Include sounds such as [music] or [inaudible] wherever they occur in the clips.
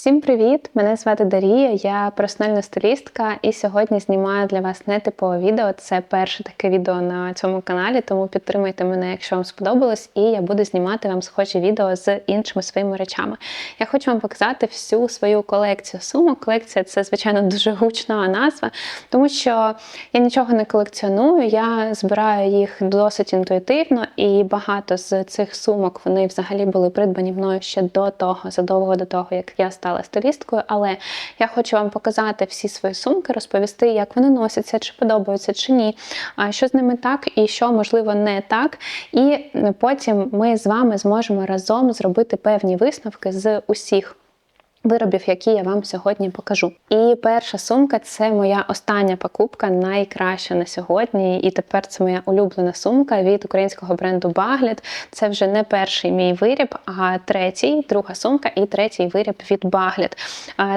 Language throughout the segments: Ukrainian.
Всім привіт! Мене звати Дарія, я персональна стилістка, і сьогодні знімаю для вас нетипове відео. Це перше таке відео на цьому каналі, тому підтримуйте мене, якщо вам сподобалось, і я буду знімати вам схожі відео з іншими своїми речами. Я хочу вам показати всю свою колекцію сумок. Колекція це, звичайно, дуже гучна назва, тому що я нічого не колекціоную, я збираю їх досить інтуїтивно, і багато з цих сумок вони взагалі були придбані мною ще до того, задовго до того, як я стала стилісткою, але я хочу вам показати всі свої сумки, розповісти, як вони носяться, чи подобаються, чи ні, що з ними так і що можливо не так. І потім ми з вами зможемо разом зробити певні висновки з усіх. Виробів, які я вам сьогодні покажу. І перша сумка це моя остання покупка, найкраща на сьогодні. І тепер це моя улюблена сумка від українського бренду Багліт. Це вже не перший мій виріб, а третій, друга сумка і третій виріб від Багліт.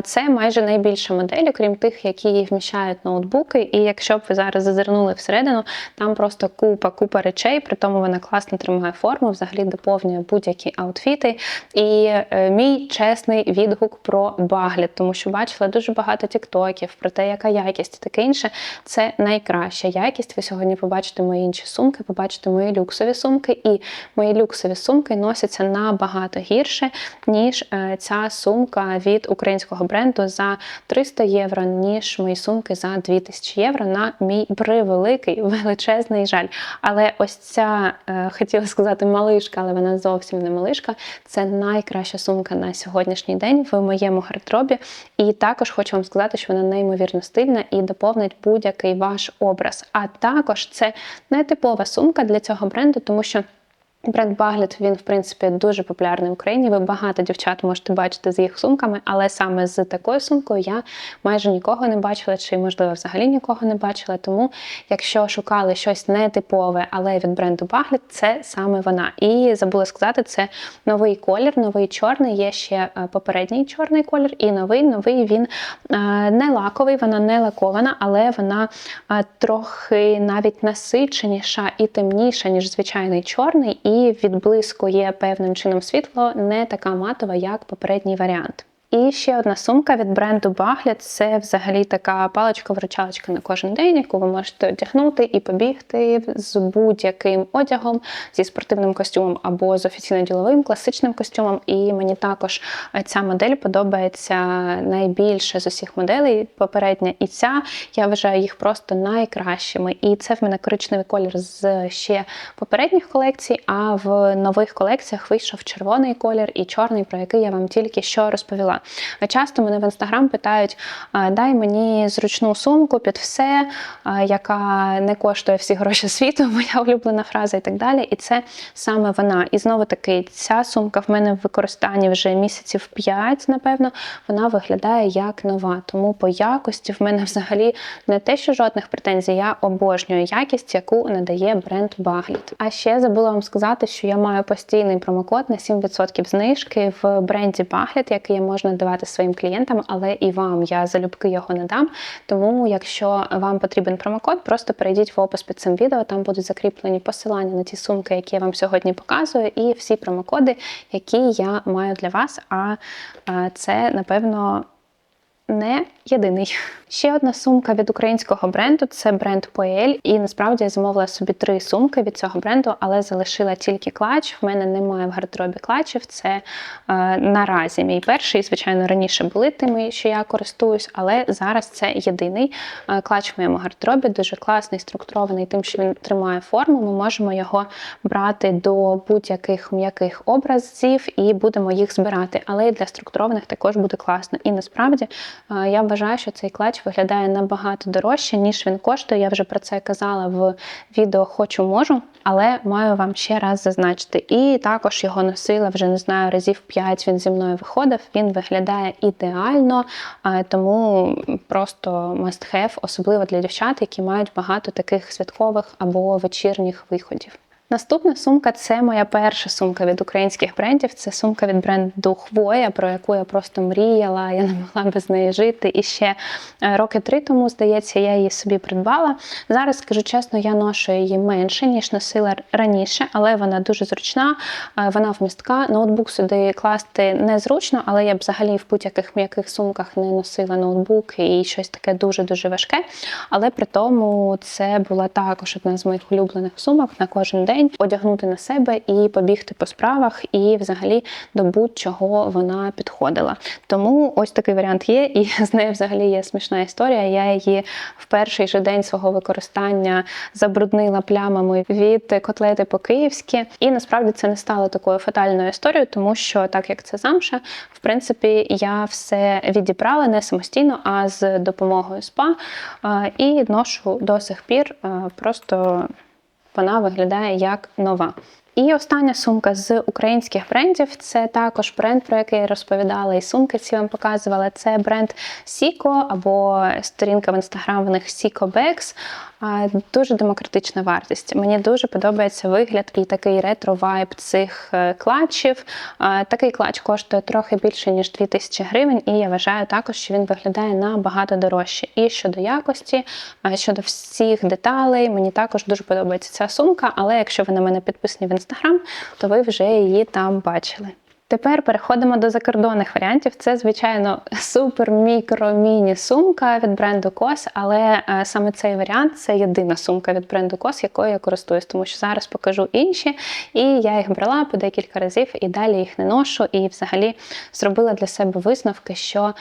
Це майже найбільша модель, окрім тих, які вміщають ноутбуки. І якщо б ви зараз зазирнули всередину, там просто купа, купа речей, при тому вона класно тримає форму, взагалі доповнює будь-які аутфіти. І е, мій чесний відгук про багліт, тому що бачила дуже багато тіктоків про те, яка якість і таке інше. Це найкраща якість. Ви сьогодні побачите мої інші сумки, побачите мої люксові сумки, і мої люксові сумки носяться набагато гірше, ніж е, ця сумка від українського бренду за 300 євро, ніж мої сумки за 2000 євро. На мій превеликий величезний жаль. Але ось ця е, хотіла сказати малишка, але вона зовсім не малишка. Це найкраща сумка на сьогоднішній день. В моєму гардеробі. І також хочу вам сказати, що вона неймовірно стильна і доповнить будь-який ваш образ. А також це не типова сумка для цього бренду, тому що. Бренд Баглет, він, в принципі, дуже популярний в Україні. Ви багато дівчат можете бачити з їх сумками, але саме з такою сумкою я майже нікого не бачила, чи, можливо, взагалі нікого не бачила. Тому, якщо шукали щось нетипове, але від бренду Баглет, це саме вона. І забула сказати, це новий колір, новий чорний. Є ще е, попередній чорний колір, і новий новий він е, не лаковий, вона не лакована, але вона е, трохи навіть насиченіша і темніша, ніж звичайний чорний. І і відблискує певним чином світло, не така матова, як попередній варіант. І ще одна сумка від бренду Баглет це взагалі така паличка-вручалочка на кожен день, яку ви можете одягнути і побігти з будь-яким одягом, зі спортивним костюмом або з офіційно-діловим класичним костюмом. І мені також ця модель подобається найбільше з усіх моделей. Попередня і ця. Я вважаю їх просто найкращими. І це в мене коричневий колір з ще попередніх колекцій, а в нових колекціях вийшов червоний колір і чорний, про який я вам тільки що розповіла. Часто мене в інстаграм питають: дай мені зручну сумку під все, яка не коштує всі гроші світу, [laughs] моя улюблена фраза і так далі. І це саме вона. І знову таки, ця сумка в мене в використанні вже місяців 5, напевно, вона виглядає як нова. Тому по якості в мене [laughs] взагалі не те, що жодних претензій, я обожнюю якість, яку надає бренд Багліт. А ще забула вам сказати, що я маю постійний промокод на 7% знижки в бренді Багліт, який можна давати своїм клієнтам, але і вам я залюбки його не дам. Тому, якщо вам потрібен промокод, просто перейдіть в опис під цим відео, там будуть закріплені посилання на ті сумки, які я вам сьогодні показую, і всі промокоди, які я маю для вас. А це, напевно, не єдиний. Ще одна сумка від українського бренду це бренд Poel. І насправді я замовила собі три сумки від цього бренду, але залишила тільки клач. В мене немає в гардеробі клачів. Це е, наразі мій перший. Звичайно, раніше були тими, що я користуюсь, але зараз це єдиний е, клач в моєму гардеробі. Дуже класний, структурований, тим, що він тримає форму. Ми можемо його брати до будь-яких м'яких образів і будемо їх збирати. Але і для структурованих також буде класно. І насправді я вважаю, що цей клач виглядає набагато дорожче, ніж він коштує. Я вже про це казала в відео Хочу можу, але маю вам ще раз зазначити. І також його носила вже не знаю, разів 5 він зі мною виходив. Він виглядає ідеально, тому просто must have, особливо для дівчат, які мають багато таких святкових або вечірніх виходів. Наступна сумка це моя перша сумка від українських брендів. Це сумка від бренду Хвоя, про яку я просто мріяла. Я не могла без неї жити. І ще е, роки три тому, здається, я її собі придбала. Зараз скажу чесно, я ношу її менше ніж носила раніше, але вона дуже зручна, е, вона вмістка. Ноутбук сюди класти незручно, але я б взагалі в будь-яких м'яких сумках не носила ноутбук і щось таке дуже дуже важке. Але при тому це була також одна з моїх улюблених сумок на кожен день одягнути на себе і побігти по справах, і взагалі до будь-чого вона підходила. Тому ось такий варіант є, і з нею взагалі є смішна історія. Я її в перший же день свого використання забруднила плямами від котлети по-київськи. І насправді це не стало такою фатальною історією, тому що так як це замша, в принципі, я все відібрала не самостійно, а з допомогою спа. І ношу до сих пір. Просто вона виглядає як нова. І остання сумка з українських брендів це також бренд, про який я розповідала, і сумки ці вам показувала. Це бренд Сіко або сторінка в інстаграм в них Сіко Bags. Дуже демократична вартість. Мені дуже подобається вигляд і такий ретро-вайб цих е, клатчів. Такий клатч коштує трохи більше, ніж 2000 гривень, і я вважаю також, що він виглядає набагато дорожче. І щодо якості, щодо всіх деталей, мені також дуже подобається ця сумка, але якщо ви на мене підписані в інстаграм, то ви вже її там бачили. Тепер переходимо до закордонних варіантів. Це, звичайно, супер мікро міні сумка від бренду COS, але е, саме цей варіант це єдина сумка від бренду COS, якою я користуюсь, тому що зараз покажу інші. І я їх брала по декілька разів і далі їх не ношу. І взагалі зробила для себе висновки, що е,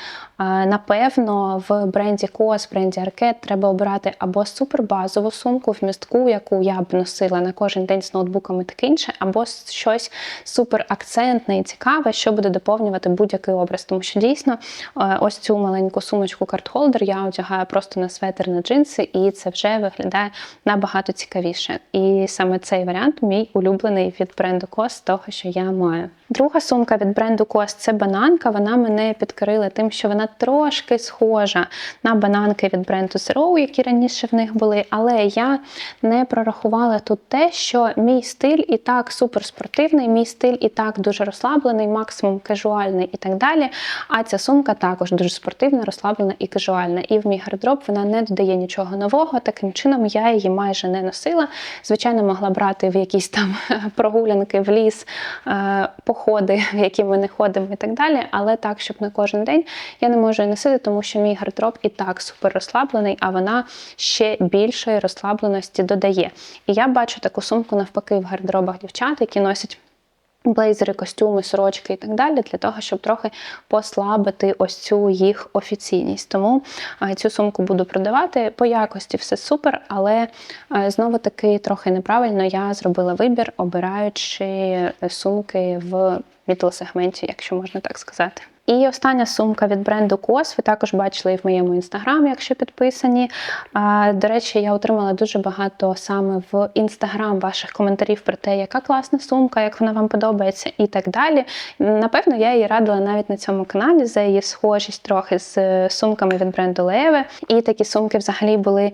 напевно в бренді COS, бренді Arket треба обирати або супербазову сумку в містку, яку я б носила на кожен день з ноутбуком і таке інше, або щось супер акцентне і цікаве, що буде доповнювати будь-який образ. Тому що дійсно е, ось цю маленьку сумочку картхолдер я одягаю просто на светр, на джинси, і це вже виглядає набагато цікавіше. І саме цей варіант мій улюблений від бренду COS, того, що я маю. Друга сумка від бренду COS – це бананка. Вона мене підкорила тим, що вона трошки схожа на бананки від бренду Zero, які раніше в них були. Але я не прорахувала тут те, що мій стиль і так суперспортивний, мій стиль і так дуже розслаблений, максимум кажуальний і так далі. А ця сумка також дуже спортивна, розслаблена і кажуальна. І в мій гардероб вона не додає нічого нового. Таким чином я її майже не носила. Звичайно, могла брати в якісь там [laughs] прогулянки в ліс, е, походи, в які ми не ходимо і так далі. Але так, щоб на кожен день я не можу її носити, тому що мій гардероб і так супер розслаблений, а вона ще більшої розслабленості додає. І я бачу таку сумку навпаки в гардеробах дівчат, які носять. Блейзери, костюми, сорочки і так далі, для того, щоб трохи послабити ось цю їх офіційність. Тому е, цю сумку буду продавати. По якості все супер, але е, знову таки трохи неправильно я зробила вибір, обираючи сумки в мідл-сегменті, якщо можна так сказати. І остання сумка від бренду COS, ви також бачили і в моєму інстаграмі, якщо підписані. До речі, я отримала дуже багато саме в інстаграм ваших коментарів про те, яка класна сумка, як вона вам подобається, і так далі. Напевно, я її радила навіть на цьому каналі за її схожість трохи з е, сумками від бренду Леве. І такі сумки взагалі були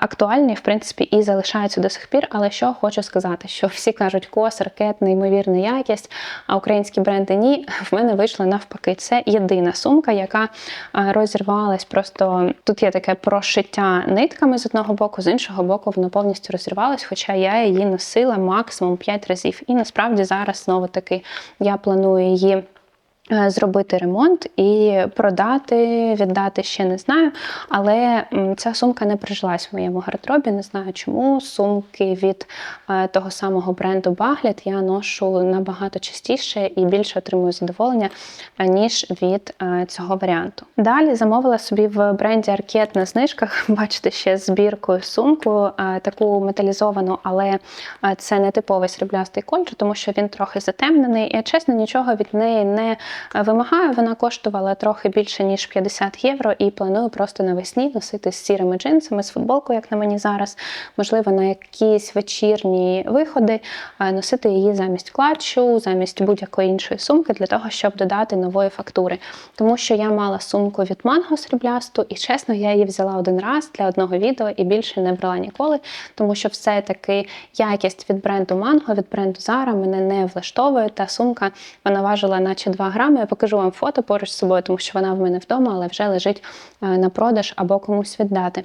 актуальні, в принципі, і залишаються до сих пір. Але що хочу сказати, що всі кажуть, COS, ракет, неймовірна якість, а українські бренди ні. В мене вийшло навпаки. Це єдина сумка, яка розірвалась. Просто тут є таке прошиття нитками з одного боку, з іншого боку, воно повністю розірвалось, хоча я її носила максимум 5 разів. І насправді зараз знову таки я планую її. Е, Зробити ремонт і продати, віддати ще не знаю. Але ця сумка не прижилась в моєму гардеробі. Не знаю чому. Сумки від е, того самого бренду Баглет я ношу набагато частіше і більше отримую задоволення, е, ніж від цього варіанту. Далі замовила собі в бренді Arket на знижках. [laughs] Бачите, ще збіркою сумку, таку металізовану, але це не типовий сріблястий колір, тому що він трохи затемнений. І чесно, нічого від неї не вимагаю. Вона коштувала трохи більше ніж 50 євро, і планую просто навесні носити з сірими джинсами, з футболкою, як на мені зараз. Можливо, на якісь вечірні виходи е, носити її замість клатчу, замість будь-якої іншої сумки для того, щоб додати нової фактури. Тому що я мала сумку від манго сріблясту, і чесно, я її взяла один раз для одного відео і більше не брала ніколи, тому що все-таки якість від бренду Mango, від бренду Zara мене не влаштовує. Та сумка вона важила наче 2 грами. Я покажу вам фото поруч з собою, тому що вона в мене вдома, але вже лежить е, на продаж або комусь віддати.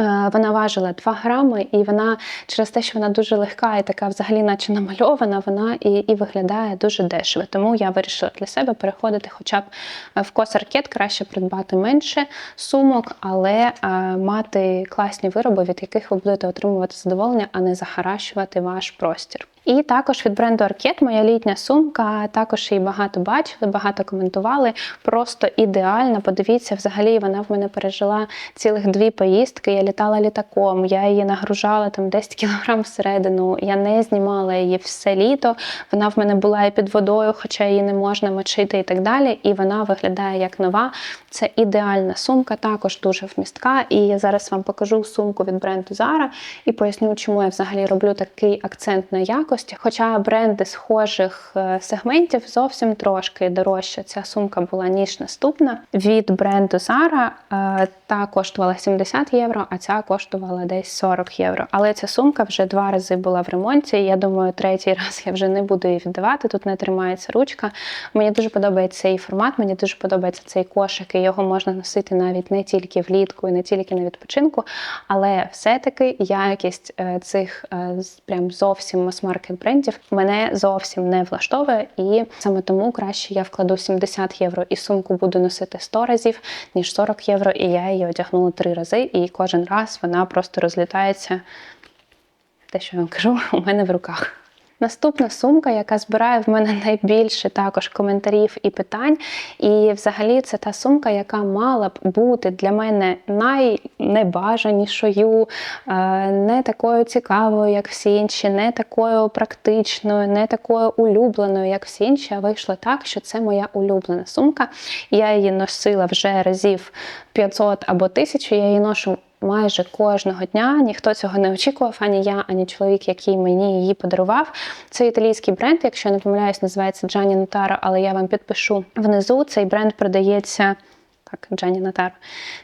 Е, Вона важила 2 грами, і вона через те, що вона дуже легка і така взагалі, наче намальована, вона і, і виглядає дуже дешево. Тому я вирішила для себе переходити хоча б е, в косаркет, краще придбати менше сумок, але е, мати класні вироби, від яких ви будете отримувати задоволення, а не захаращувати ваш простір. І також від бренду Arket моя літня сумка, також її багато бачили, багато коментували. Просто ідеальна. Подивіться, взагалі вона в мене пережила цілих дві поїздки. Я літала літаком, я її нагружала там 10 кілограм всередину. Я не знімала її все літо. Вона в мене була і під водою, хоча її не можна мочити і так далі. І вона виглядає як нова. Це ідеальна сумка, також дуже вмістка. І я зараз вам покажу сумку від бренду Zara і поясню, чому я взагалі роблю такий акцент на якості. Хоча бренди схожих е, сегментів зовсім трошки дорожча ця сумка була, ніж наступна. Від бренду Zara е, та коштувала 70 євро, а ця коштувала десь 40 євро. Але ця сумка вже два рази була в ремонті. Я думаю, третій [laughs] раз я вже не буду її віддавати. Тут не тримається ручка. Мені дуже подобається цей формат, мені дуже подобається цей кошик, і його можна носити навіть не тільки влітку і не тільки на відпочинку. Але все-таки якість е, цих прям зовсім мас-маркет брендів мене зовсім не влаштовує. І саме тому краще я вкладу 70 євро і сумку буду носити 100 разів, ніж 40 євро, і я її одягнула три рази, і кожен раз вона просто розлітається. Те, що я вам кажу, [laughs] у мене в руках. Наступна сумка, яка збирає в мене [laughs] найбільше також коментарів і питань. І взагалі це та сумка, яка мала б бути для мене найнебажанішою, е, не такою цікавою, як всі інші, не такою практичною, не такою улюбленою, як всі інші. А вийшло так, що це моя улюблена сумка. Я її носила вже разів 500 або 1000, я її ношу майже кожного дня. Ніхто цього не очікував, ані я, ані чоловік, який мені її подарував. Це італійський бренд, якщо я не помиляюсь, називається Джані Нотаро, але я вам підпишу внизу. Цей бренд продається. Так, Джані Натар.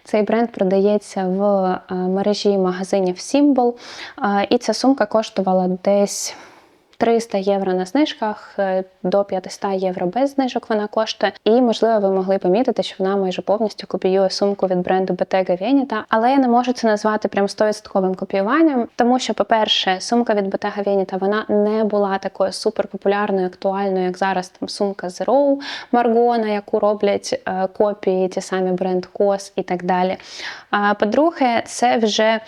Цей бренд продається в е, мережі магазинів Symbol. Е, І ця сумка коштувала десь 300 євро на знижках, е, до 500 євро без знижок вона коштує. І, можливо, ви могли помітити, що вона майже повністю копіює сумку від бренду Bottega Veneta. Але я не можу це назвати прям 100% копіюванням, тому що, по-перше, сумка від Bottega Veneta, вона не була такою суперпопулярною, актуальною, як зараз там сумка Zero Margot, на яку роблять е, копії, ті самі бренд COS і так далі. А по-друге, це вже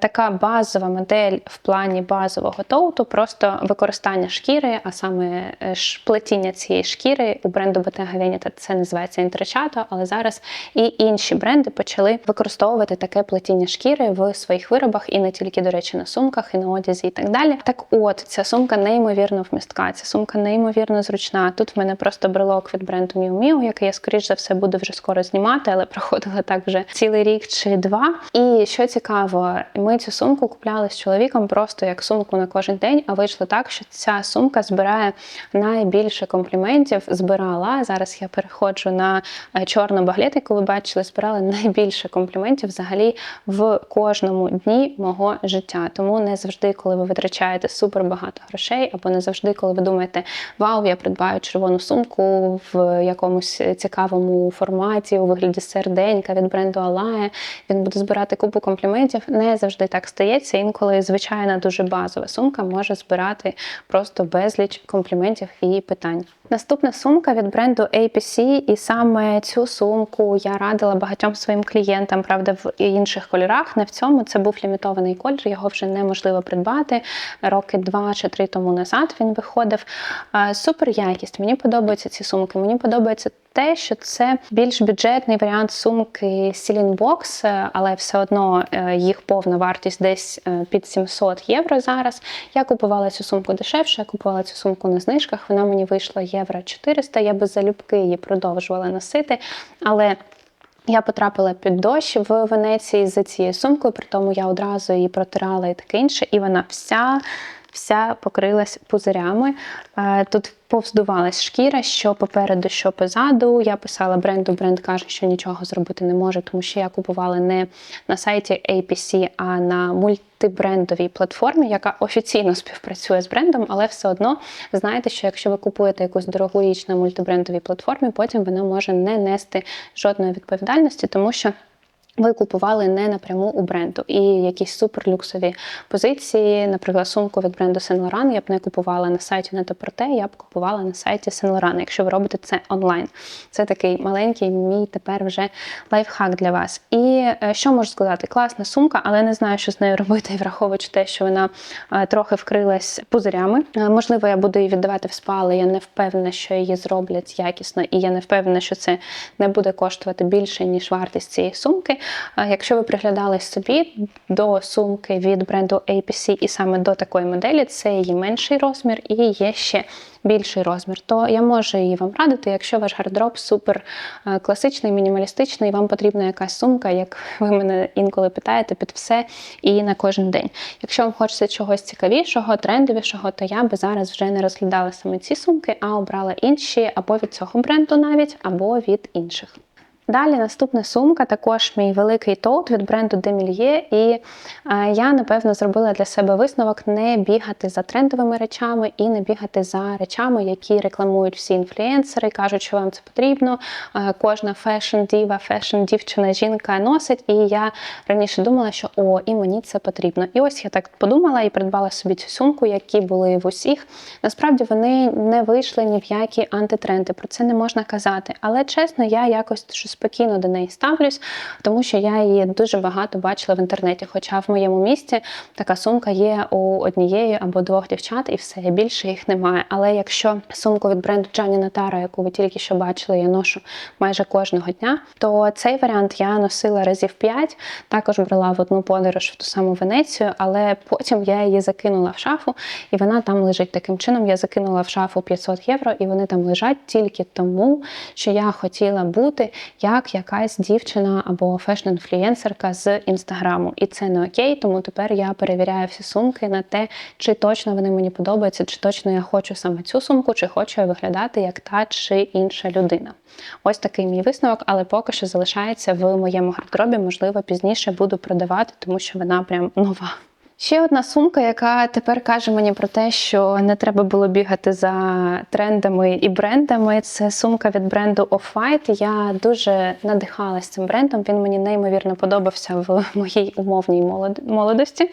така базова модель в плані базового тоуту, просто використання шкіри, а саме е, плетіння цієї шкіри у бренду Bottega Veneta це називається інтричато, але зараз і інші бренди почали використовувати таке плетіння шкіри в своїх виробах, і не тільки, до речі, на сумках, і на одязі, і так далі. Так от, ця сумка неймовірно вмістка, ця сумка неймовірно зручна. Тут в мене просто брелок від бренду Miu Miu, який я, скоріш за все, буду вже скоро знімати, але проходила так вже цілий рік чи два. І що цікаво, ми цю сумку купляли з чоловіком просто як сумку на кожен день, а вийшло так, що ця сумка збирає найбільше компліментів. Збирала зараз. Я переходжу на е, чорну баглет, яку ви бачили, збирала найбільше компліментів взагалі в кожному дні мого життя. Тому не завжди, коли ви витрачаєте супер багато грошей, або не завжди, коли ви думаєте, вау, я придбаю червону сумку в якомусь цікавому форматі у вигляді серденька від бренду Alaya, він буде збирати купу компліментів. Не завжди так стається. Інколи звичайна дуже базова сумка може збирати просто безліч компліментів і питань. Наступна сумка від бренду APC, і саме цю сумку я радила багатьом своїм клієнтам, правда, в інших кольорах. Не в цьому це був лімітований колір, його вже неможливо придбати. Роки два чи три тому назад він виходив. Супер якість. Мені подобаються ці сумки. Мені подобається те, що це більш бюджетний варіант сумки е, але все одно е, їх повна вартість десь е, під 700 євро зараз. Я купувала цю сумку дешевше, я купувала цю сумку на знижках. Вона мені вийшла євро 400. Я би залюбки її продовжувала носити, але. Я потрапила під дощ в Венеції за цією сумкою, при тому я одразу її протирала і таке інше, і вона вся вся покрилась пузирями. Е, тут повздувалась шкіра, що попереду, що позаду. Я писала бренду, бренд каже, що нічого зробити не може, тому що я купувала не на сайті APC, а на мультибрендовій платформі, яка офіційно співпрацює з брендом, але все одно знаєте, що якщо ви купуєте якусь дорогу річ на мультибрендовій платформі, потім вона може не нести жодної відповідальності, тому що. Ви купували не напряму у бренду. І якісь суперлюксові позиції, наприклад, сумку від бренду Saint Laurent я б не купувала на сайті Net-a-Porter, я б купувала на сайті Saint Laurent, якщо ви робите це онлайн. Це такий маленький мій тепер вже лайфхак для вас. І е, що можу сказати? Класна сумка, але не знаю, що з нею робити, [laughs] враховуючи те, що вона е, трохи вкрилась пузирями. Е, можливо, я буду її віддавати в спа, але я не впевнена, що її зроблять якісно, і я не впевнена, що це не буде коштувати більше, ніж вартість цієї сумки. Якщо ви приглядались собі до сумки від бренду APC і саме до такої моделі, це її менший розмір і є ще більший розмір, то я можу її вам радити, якщо ваш гардероб супер е, класичний, мінімалістичний, вам потрібна якась сумка, як ви мене інколи питаєте, під все і на кожен день. Якщо вам хочеться чогось цікавішого, трендовішого, то я би зараз вже не розглядала саме ці сумки, а обрала інші або від цього бренду навіть, або від інших. Далі наступна сумка, також мій великий тоут від бренду Demilier. І е, я, напевно, зробила для себе висновок не бігати за трендовими речами і не бігати за речами, які рекламують всі інфлюенсери, кажуть, що вам це потрібно. Е, кожна фешн-діва, фешн-дівчина, жінка носить. І я раніше думала, що о, і мені це потрібно. І ось я так подумала і придбала собі цю сумку, які були в усіх. Насправді вони не вийшли ні в які антитренди. Про це не можна казати. Але чесно, я якось щось спокійно до неї ставлюсь, тому що я її дуже багато бачила в інтернеті. Хоча в моєму місті така сумка є у однієї або двох дівчат, і все більше їх немає. Але якщо сумку від бренду Джані Натара, яку ви тільки що бачили, я ношу майже кожного дня, то цей варіант я носила разів п'ять. Також брала в одну подорож в ту саму Венецію, але потім я її закинула в шафу, і вона там лежить таким чином. Я закинула в шафу 500 євро, і вони там лежать тільки тому, що я хотіла бути. Як якась дівчина або фешн-інфлюєнсерка з інстаграму. І це не окей, тому тепер я перевіряю всі сумки на те, чи точно вони мені подобаються, чи точно я хочу саме цю сумку, чи хочу я виглядати як та чи інша людина. Ось такий мій висновок, але поки що залишається в моєму гардеробі, можливо, пізніше буду продавати, тому що вона прям нова. Ще одна сумка, яка тепер каже мені про те, що не треба було бігати за трендами і брендами. Це сумка від бренду Off-White. Я дуже надихалась цим брендом. Він мені неймовірно подобався в моїй умовній молодості.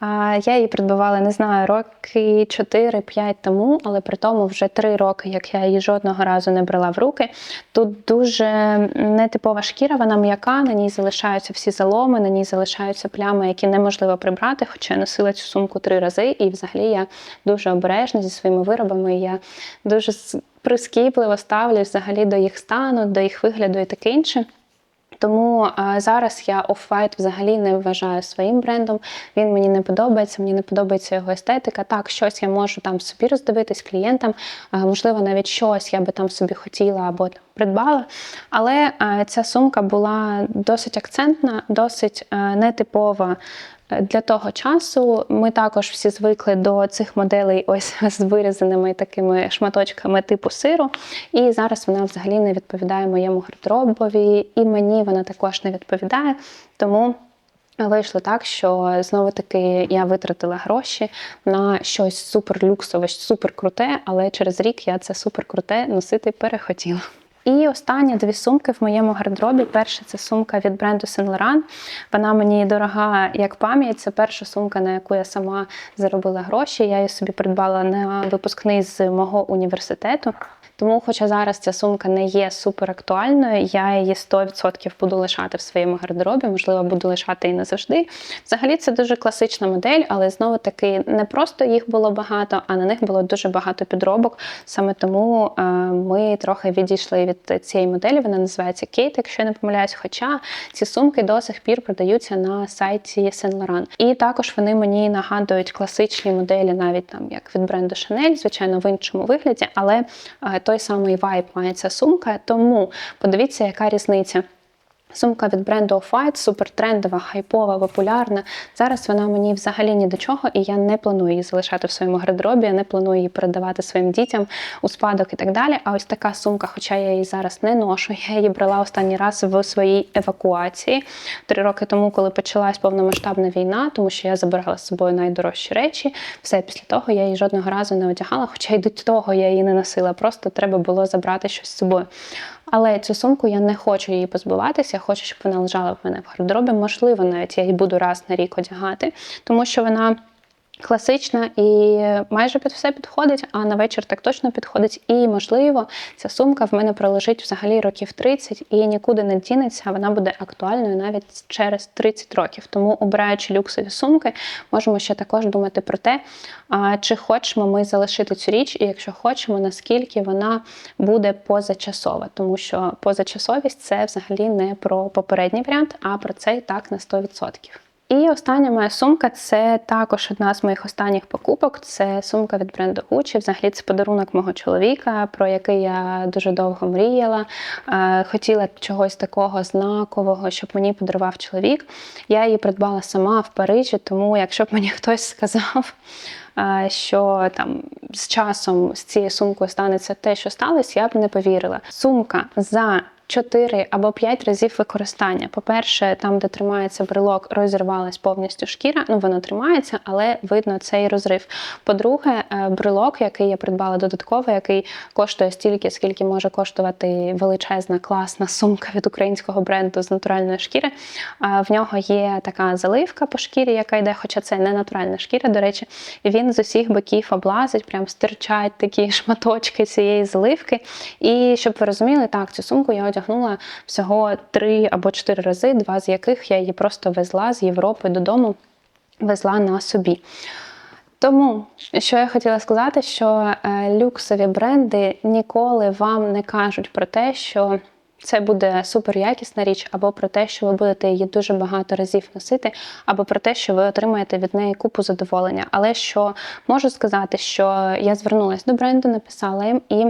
Я її придбавала, не знаю, роки 4-5 тому, але при тому вже 3 роки, як я її жодного разу не брала в руки. Тут дуже нетипова шкіра, вона м'яка, на ній залишаються всі заломи, на ній залишаються плями, які неможливо прибрати. Хоча я носила цю сумку три рази, і взагалі я дуже обережна зі своїми виробами. Я дуже прискіпливо ставлюсь взагалі до їх стану, до їх вигляду і таке інше. Тому а, зараз я Off-White взагалі не вважаю своїм брендом. Він мені не подобається, мені не подобається його естетика. Так, щось я можу там собі роздивитись клієнтам, а, можливо, навіть щось я би там собі хотіла або придбала. Але а, ця сумка була досить акцентна, досить нетипова для того часу ми також всі звикли до цих моделей ось [laughs] з вирізаними такими шматочками типу сиру. І зараз вона взагалі не відповідає моєму гардеробові, і мені вона також не відповідає. Тому. Вийшло так, що знову таки я витратила гроші на щось суперлюксове, суперкруте, але через рік я це суперкруте носити перехотіла. І останні дві сумки в моєму гардеробі. Перша це сумка від бренду Saint Laurent. Вона мені дорога як пам'ять. Це перша сумка, на яку я сама заробила гроші. Я її собі придбала на випускний з мого університету. Тому, хоча зараз ця сумка не є супер актуальною, я її 100% буду лишати в своєму гардеробі, можливо, буду лишати і назавжди. Взагалі, це дуже класична модель, але знову таки не просто їх було багато, а на них було дуже багато підробок. Саме тому е, ми трохи відійшли від цієї моделі. Вона називається Кейт, якщо я не помиляюсь. Хоча ці сумки до сих пір продаються на сайті Saint Laurent. І також вони мені нагадують класичні моделі, навіть там як від бренду Chanel, звичайно, в іншому вигляді, але е, той самий вайб має ця сумка. Тому подивіться, яка різниця. Сумка від бренду Off-White, супер трендова, хайпова, популярна. Зараз вона мені взагалі ні до чого, і я не планую її залишати в своєму гардеробі, я не планую її передавати своїм дітям у спадок і так далі. А ось така сумка, хоча я її зараз не ношу, я її брала останній раз в своїй евакуації три роки тому, коли почалась повномасштабна війна, тому що я забирала з собою найдорожчі речі. Все після того я її жодного разу не одягала, хоча й до того я її не носила. Просто треба було забрати щось з собою. Але цю сумку я не хочу її позбуватися, хочу, щоб вона лежала в мене в гардеробі. Можливо, навіть я її буду раз на рік одягати, тому що вона. Класична і майже під все підходить, а на вечір так точно підходить. І, можливо, ця сумка в мене пролежить взагалі років 30 і нікуди не дінеться, вона буде актуальною навіть через 30 років. Тому, обираючи люксові сумки, можемо ще також думати про те, чи хочемо ми залишити цю річ, і якщо хочемо, наскільки вона буде позачасова. Тому що позачасовість це взагалі не про попередній варіант, а про це і так на 100%. І остання моя сумка це також одна з моїх останніх покупок. Це сумка від бренду Gucci. Взагалі це подарунок мого чоловіка, про який я дуже довго мріяла. Е, хотіла чогось такого знакового, щоб мені подарував чоловік. Я її придбала сама в Парижі, тому якщо б мені [laughs] хтось сказав. Е, що там з часом з цією сумкою станеться те, що сталося, я б не повірила. Сумка за 4 або 5 разів використання. По-перше, там, де тримається брелок, розірвалась повністю шкіра. Ну, воно тримається, але видно цей розрив. По-друге, е, брелок, який я придбала додатково, який коштує стільки, скільки може коштувати величезна класна сумка від українського бренду з натуральної шкіри. В нього є така заливка по шкірі, яка йде, хоча це не натуральна шкіра, до речі, і він з усіх боків облазить, прям стирчать такі [laughs] шматочки цієї заливки. І щоб ви розуміли, так, цю сумку я одягнула всього три або чотири рази, два з яких я її просто везла з Європи додому, везла на собі. Тому, що я хотіла сказати, що е, люксові бренди ніколи вам не кажуть про те, що це буде супер якісна річ, або про те, що ви будете її дуже багато разів носити, або про те, що ви отримаєте від неї купу задоволення. Але що можу сказати, що я звернулася до бренду, написала їм і.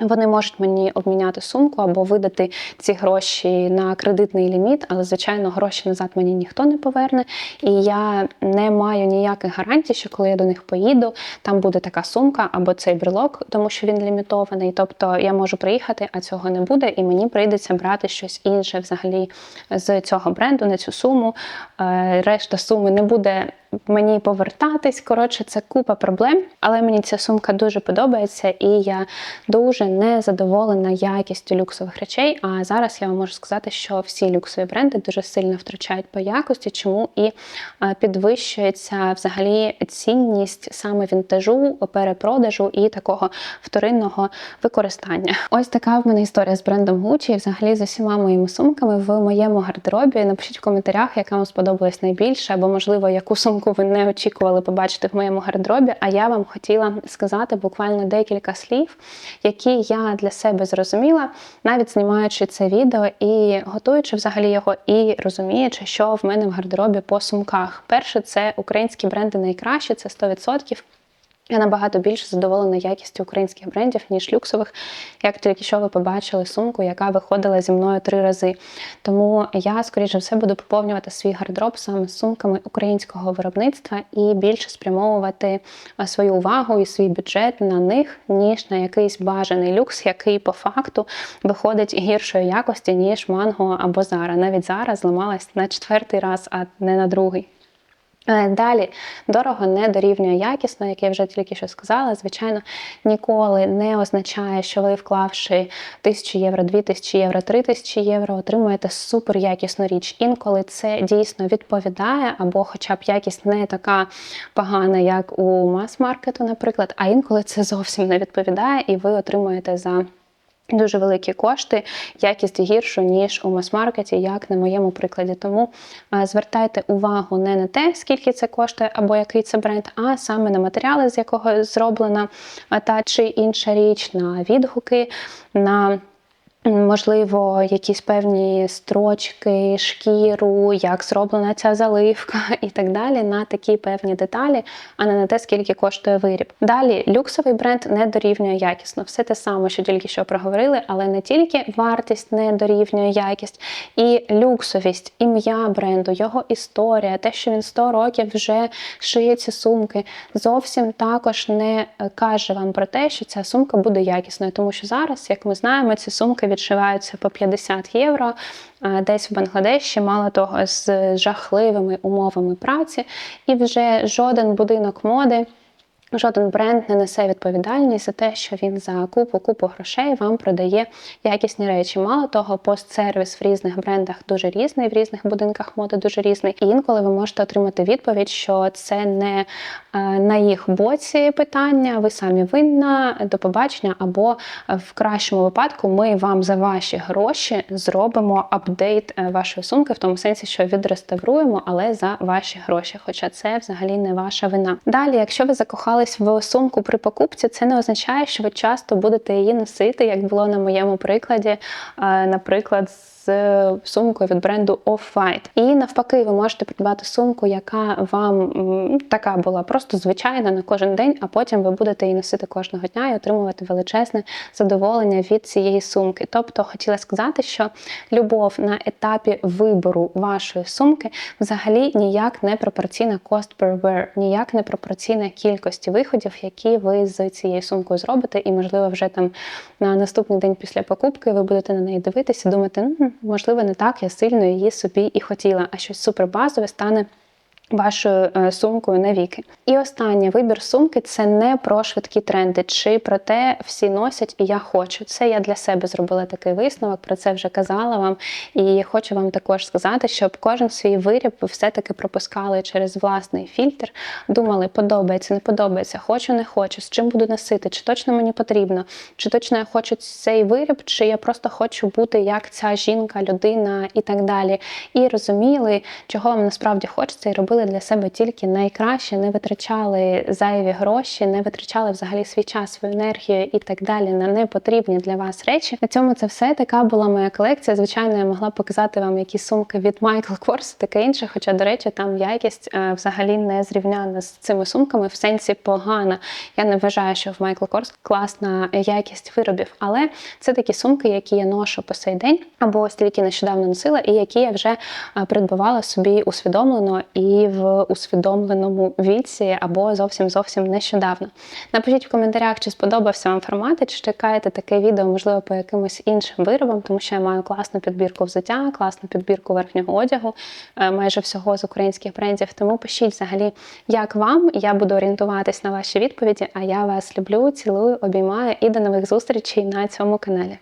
Вони можуть мені обміняти сумку або видати ці гроші на кредитний ліміт, але, звичайно, гроші назад мені ніхто не поверне. І я не маю ніяких гарантій, що коли я до них поїду, там буде така сумка або цей брелок, тому що він лімітований. Тобто я можу приїхати, а цього не буде, і мені прийдеться брати щось інше взагалі з цього бренду на цю суму. Е, решта суми не буде мені повертатись. Коротше, це купа проблем, але мені ця сумка дуже подобається, і я дуже не задоволена якістю люксових речей. А зараз я вам можу сказати, що всі люксові бренди дуже сильно втрачають по якості, чому і підвищується взагалі цінність саме вінтажу, перепродажу і такого вторинного використання. Ось така в мене історія з брендом Gucci і взагалі з усіма моїми сумками в моєму гардеробі. Напишіть в коментарях, яка вам сподобалась найбільше, або, можливо, яку сумку сумку ви не очікували побачити в моєму гардеробі. А я вам хотіла сказати буквально декілька слів, які я для себе зрозуміла, навіть знімаючи це відео і готуючи взагалі його, і розуміючи, що в мене в гардеробі по сумках. Перше, це українські бренди найкраще, це 100%. Я набагато більше задоволена якістю українських брендів, ніж люксових, як тільки що ви побачили сумку, яка виходила зі мною три рази. Тому я, скоріше все, буду поповнювати свій гардероб саме сумками українського виробництва і більше спрямовувати свою увагу і свій бюджет на них, ніж на якийсь бажаний люкс, який по факту виходить гіршої якості, ніж манго або зара. Навіть зараз зламалась на четвертий раз, а не на другий. Е, Далі дорого не дорівнює якісно, як я вже тільки що сказала. Звичайно, ніколи не означає, що ви, вклавши 1000 євро, 2000 євро, 3000 євро, отримуєте супер якісну річ. Інколи це дійсно відповідає, або, хоча б якість не така погана, як у мас-маркету, наприклад, а інколи це зовсім не відповідає, і ви отримуєте за. Дуже великі кошти, якість гіршу, ніж у мас-маркеті, як на моєму прикладі. Тому е, звертайте увагу не на те, скільки це коштує або який це бренд, а саме на матеріали, з якого зроблена е, та чи інша річ, на відгуки, на Можливо, якісь певні строчки, шкіру, як зроблена ця заливка [laughs] і так далі, на такі певні деталі, а не на те, скільки коштує виріб. Далі люксовий бренд не дорівнює якісно. Все те саме, що тільки що проговорили, але не тільки вартість не дорівнює якість, і люксовість, ім'я бренду, його історія, те, що він 100 років вже шиє ці сумки, зовсім також не каже вам про те, що ця сумка буде якісною, тому що зараз, як ми знаємо, ці сумки відшиваються по 50 євро. Десь в Бангладеші, мало того, з жахливими умовами праці, і вже жоден будинок моди. Жоден бренд не несе відповідальність за те, що він за купу купу грошей вам продає якісні речі. Мало того, пост-сервіс в різних брендах дуже різний, в різних будинках моди дуже різний. І інколи ви можете отримати відповідь, що це не е, на їх боці питання, ви самі винна до побачення, або в кращому випадку ми вам за ваші гроші зробимо апдейт е, вашої сумки, в тому сенсі, що відреставруємо, але за ваші гроші. Хоча це взагалі не ваша вина. Далі, якщо ви закохали в сумку при покупці, це не означає, що ви часто будете її носити, як було на моєму прикладі, наприклад, з сумкою від бренду Off-White. І навпаки, ви можете придбати сумку, яка вам така була просто звичайна на кожен день, а потім ви будете її носити кожного дня і отримувати величезне задоволення від цієї сумки. Тобто, хотіла сказати, що любов на етапі вибору вашої сумки взагалі ніяк не пропорційна cost per wear, ніяк не пропорційна кількості виходів, які ви з цією сумкою зробите, і, можливо, вже там на наступний день після покупки ви будете на неї дивитися, думати, можливо, не так я сильно її собі і хотіла, а щось супербазове стане вашою е, сумкою навіки. І останнє вибір сумки це не про швидкі тренди, чи про те, всі носять і я хочу. Це я для себе зробила такий висновок, про це вже казала вам. І хочу вам також сказати, щоб кожен свій виріб ви все-таки пропускали через власний фільтр, думали, подобається, не подобається, хочу, не хочу, з чим буду носити, чи точно мені потрібно, чи точно я хочу цей виріб, чи я просто хочу бути як ця жінка, людина і так далі. І розуміли, чого вам насправді хочеться, і робили робили для себе тільки найкраще, не витрачали зайві гроші, не витрачали взагалі свій час, свою енергію і так далі на непотрібні для вас речі. На цьому це все така була моя колекція. Звичайно, я могла показати вам якісь сумки від Michael Kors, таке інше. Хоча, до речі, там якість е, взагалі не зрівняна з цими сумками в сенсі погана. Я не вважаю, що в Michael Kors класна якість виробів, але це такі сумки, які я ношу по сей день, або ось тільки нещодавно носила, і які я вже е, придбавала собі усвідомлено і в усвідомленому віці або зовсім зовсім нещодавно. Напишіть в коментарях, чи сподобався вам формат, чи чекаєте таке відео, можливо, по якимось іншим виробам, тому що я маю класну підбірку взуття, класну підбірку верхнього одягу, е, майже всього з українських брендів. Тому пишіть взагалі, як вам. Я буду орієнтуватись на ваші відповіді. А я вас люблю, цілую, обіймаю і до нових зустрічей на цьому каналі.